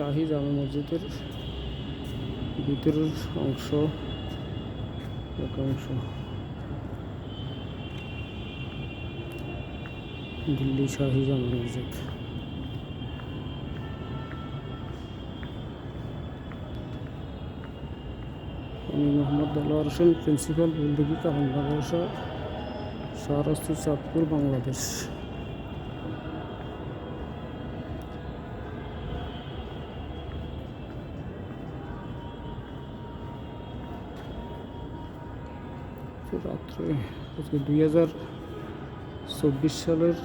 শাহি জামে মসজিদের ভিতরের অংশ অংশ। দিল্লি শাহি জামে মসজিদ। আমি মোহাম্মদ দেলোয়ার হোসেন, প্রিন্সিপাল বুলদিঘি কারণ মাদ্রাসা শাহরাস্তি, চাঁদপুর, বাংলাদেশ। রাত্রে আজকে দুই হাজার চব্বিশ সালের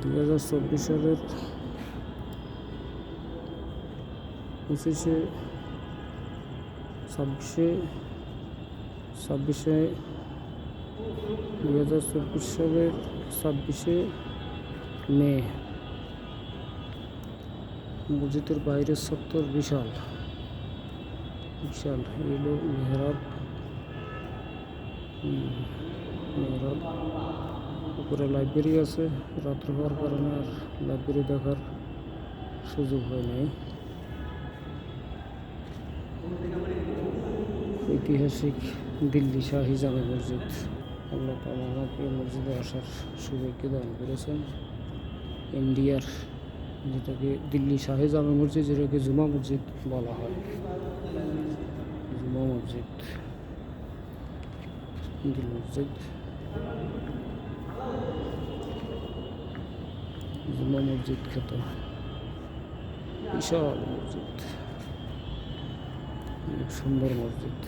দুই হাজার চব্বিশ সালের পঁচিশে ছাব্বিশে ছাব্বিশে দুই হাজার চব্বিশ সালের ছাব্বিশে মে মসজিদের বাইরের সত্তর বিশাল বিশাল এলো মেহরাব মেহরাব উপরে লাইব্রেরি আছে রাত্র হওয়ার কারণে আর লাইব্রেরি দেখার সুযোগ হয় নাই ঐতিহাসিক দিল্লি শাহি জামে মসজিদ আল্লাহ তালা আমাকে মসজিদে আসার সৌভাগ্য দান করেছেন। ইন্ডিয়ার যেটাকে দিল্লি শাহি জামে মসজিদ যেটাকে জুমা মসজিদ বলা হয়। জুমা মসজিদ দিল মসজিদ জুমা মসজিদ খ্যাত বিশাল মসজিদ অনেক সুন্দর মসজিদ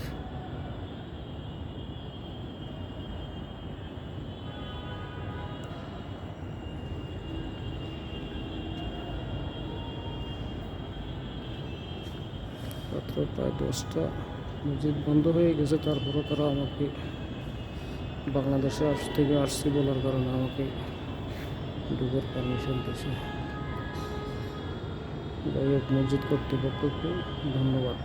রাত্র প্রায় দশটা মসজিদ বন্ধ হয়ে গেছে, তারপরও তারা আমাকে বাংলাদেশে আস থেকে আসছি বলার কারণে আমাকে ডুবের পারমিশন দিয়েছে। যাই হোক, মসজিদ কর্তৃপক্ষকে ধন্যবাদ।